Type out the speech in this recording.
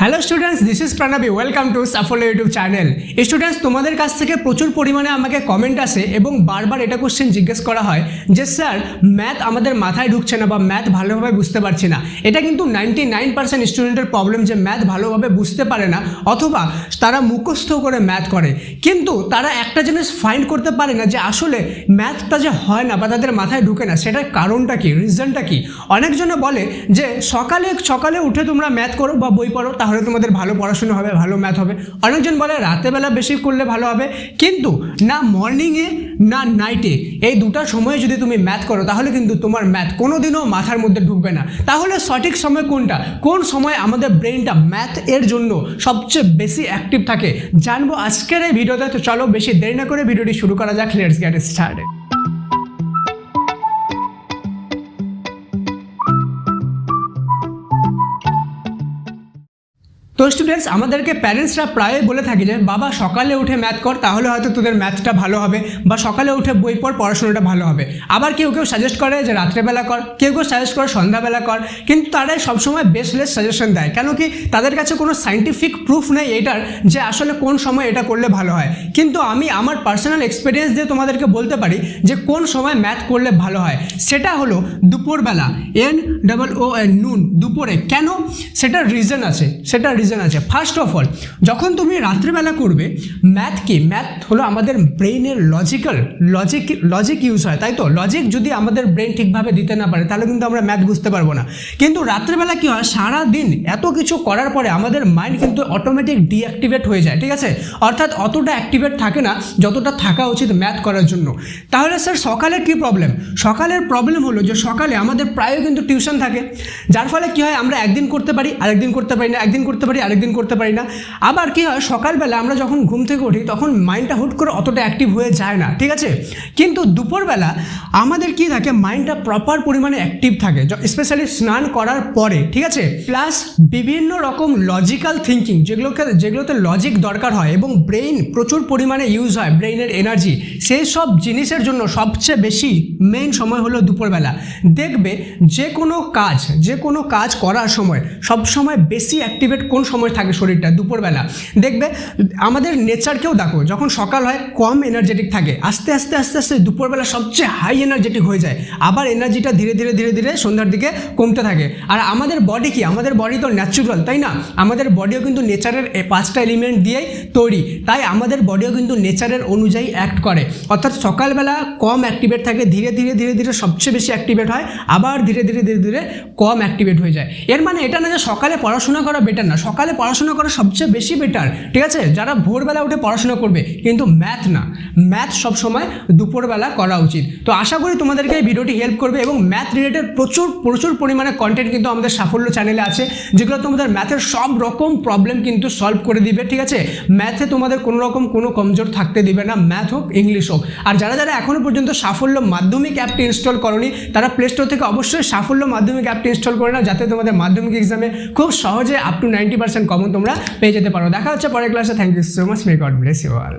Hello students this is Pranavi welcome to Saphalya YouTube channel students তোমাদের কাছ থেকে প্রচুর পরিমাণে আমাকে কমেন্ট আসে এবং বারবার এটা কোশ্চেন জিজ্ঞেস করা হয় যে, স্যার ম্যাথ আমাদের মাথায় ঢুকছে না বা ম্যাথ ভালোভাবে বুঝতে পারছি না। এটা কিন্তু নাইনটি নাইন পার্সেন্ট স্টুডেন্টের প্রবলেম যে ম্যাথ ভালোভাবে বুঝতে পারে না অথবা তারা মুখস্থ করে ম্যাথ করে। কিন্তু তারা একটা জিনিস ফাইন্ড করতে পারে না যে, আসলে ম্যাথটা যে হয় না বা তাদের মাথায় ঢুকে না, সেটার কারণটা কি? রিজনটা কি? অনেকজনে বলে যে, সকালে সকালে উঠে তোমরা ম্যাথ করো বা বই পড়ো তাহলে তোমাদের ভালো পড়াশোনা হবে, ভালো ম্যাথ হবে। অনেকজন বলে রাতেবেলা বেশি করলে ভালো হবে, কিন্তু না মর্নিংয়ে না নাইটে এই দুটা সময়ে যদি তুমি ম্যাথ করো, তাহলে কিন্তু তোমার ম্যাথ কোনো দিনও মাথার মধ্যে ঢুকবে না। তাহলে সঠিক সময় কোনটা? কোন সময় আমাদের ব্রেনটা ম্যাথ এর জন্য সবচেয়ে বেশি অ্যাক্টিভ থাকে? জানব আজকের এই ভিডিওতে, তো চলো বেশি দেরি না করে ভিডিওটি শুরু করা যাক। লেটস গেট স্টার্টেড তো স্টুডেন্টস আমাদেরকে প্যারেন্টসরা প্রায়ই বলে থাকে যে, বাবা, সকালে উঠে ম্যাথ কর, তাহলে হয়তো তোদের ম্যাথটা ভালো হবে। বা সকালে উঠে বই পড়, পড়াশোনাটা ভালো হবে। আবার কেউ কেউ সাজেস্ট করে যে, রাত্রেবেলা কর। কেউ কেউ সাজেস্ট করে সন্ধ্যাবেলা কর। কিন্তু তারাই সবসময় বেসলেস সাজেশন দেয়। কেন কি তাদের কাছে কোনো সাইন্টিফিক প্রুফ নেই এটার যে, আসলে কোন সময় এটা করলে ভালো হয়। কিন্তু আমি আমার পার্সোনাল এক্সপিরিয়েন্স দিয়ে তোমাদেরকে বলতে পারি যে, কোন সময় ম্যাথ করলে ভালো হয়। সেটা হলো দুপুরবেলা এন ডাবল ও এন নুন দুপুরে। কেন? সেটার রিজন আছে। সেটা রিজন আছে। ফার্স্ট অফ অল যখন তুমি রাত্রিবেলা করবে ম্যাথ কি? ম্যাথ হলো আমাদের ব্রেইনের লজিক্যাল লজিক লজিক ইউজ হয়, তাই তো? লজিক যদি আমাদের ব্রেন ঠিকভাবে দিতে না পারে, তাহলে কিন্তু আমরা ম্যাথ বুঝতে পারব না। কিন্তু রাত্রেবেলা কি হয়? সারা দিন এত কিছু করার পরে আমাদের মাইন্ড কিন্তু অটোমেটিক ডিঅ্যাক্টিভেট হয়ে যায়, ঠিক আছে? অর্থাৎ অতটা অ্যাক্টিভেট থাকে না, যতটা থাকা উচিত ম্যাথ করার জন্য। তাহলে স্যার সকালের কি প্রবলেম সকালের প্রবলেম হলো যে সকালে আমাদের প্রায় কিন্তু টিউশন থাকে। যার ফলে কি হয়? আমরা একদিন করতে পারি, আরেকদিন করতে পারি না, একদিন করতে পারি আরেকদিন করতে পারি না। আবার কি হয়, সকালবেলা আমরা যখন ঘুম থেকে উঠি, তখন মাইন্ডটা হুট করে অতটা অ্যাক্টিভ হয়ে যায় না, ঠিক আছে? কিন্তু দুপুরবেলা আমাদের কি থাকে মাইন্ডটা প্রপার পরিমাণে অ্যাক্টিভ থাকে স্পেশালি স্নান করার পরে, ঠিক আছে? প্লাস বিভিন্ন রকম লজিক্যাল থিঙ্কিং যেগুলোকে, যেগুলোতে লজিক দরকার হয় এবং ব্রেইন প্রচুর পরিমাণে ইউজ হয় ব্রেইনের এনার্জি সেই সব জিনিসের জন্য সবচেয়ে বেশি মেইন সময় হলো দুপুরবেলা। দেখবে, যে কোনো কাজ, যে কোনো কাজ করার সময় সব সময় বেশি অ্যাক্টিভেট কোন সময় থাকে শরীরটা, দুপুরবেলা। দেখবে আমাদের নেচারকেও দেখো, যখন সকাল হয়, কম এনার্জেটিক থাকে। আস্তে আস্তে আস্তে আস্তে দুপুরবেলা সবচেয়ে হাই এনার্জেটিক হয়ে যায়। আবার এনার্জিটা ধীরে ধীরে ধীরে ধীরে সন্ধ্যার দিকে কমতে থাকে। আর আমাদের বডি কি? আমাদের বডি তো ন্যাচুরাল তাই না? আমাদের বডিও কিন্তু নেচারের পাঁচটা এলিমেন্ট দিয়েই তৈরি। তাই আমাদের বডিও কিন্তু নেচারের অনুযায়ী অ্যাক্ট করে। অর্থাৎ সকালবেলা কম অ্যাক্টিভেট থাকে, ধীরে ধীরে ধীরে ধীরে সবচেয়ে বেশি অ্যাক্টিভেট হয়, আবার ধীরে ধীরে ধীরে ধীরে কম অ্যাক্টিভেট হয়ে যায়। এর মানে এটা না যে সকালে পড়াশোনা করা বেটার না সকালে পড়াশোনা করা সবচেয়ে বেশি বেটার ঠিক আছে? যারা ভোরবেলা উঠে পড়াশোনা করবে, কিন্তু ম্যাথ না। ম্যাথ সবসময় দুপুরবেলা করা উচিত। তো আশা করি তোমাদেরকে এই ভিডিওটি হেল্প করবে এবং ম্যাথ রিলেটেড প্রচুর প্রচুর পরিমাণে কন্টেন্ট কিন্তু আমাদের সাফল্য চ্যানেলে আছে, যেগুলো তোমাদের ম্যাথের সব রকম প্রবলেম কিন্তু সলভ করে দিবে, ঠিক আছে? ম্যাথে তোমাদের কোনো রকম কোনো কমজোর থাকতে দিবে না ম্যাথ হোক ইংলিশ হোক। আর যারা যারা এখনও পর্যন্ত সাফল্য মাধ্যমিক অ্যাপটি ইনস্টল করনি, তারা প্লে স্টোর থেকে অবশ্যই সাফল্য মাধ্যমিক অ্যাপটি ইনস্টল করে নাও, যাতে তোমাদের মাধ্যমিক এক্সামে খুব সহজে up to ninety percent common তোমরা পেয়ে যেতে পারো। দেখা হচ্ছে পরের ক্লাসে thank you so much may God bless you all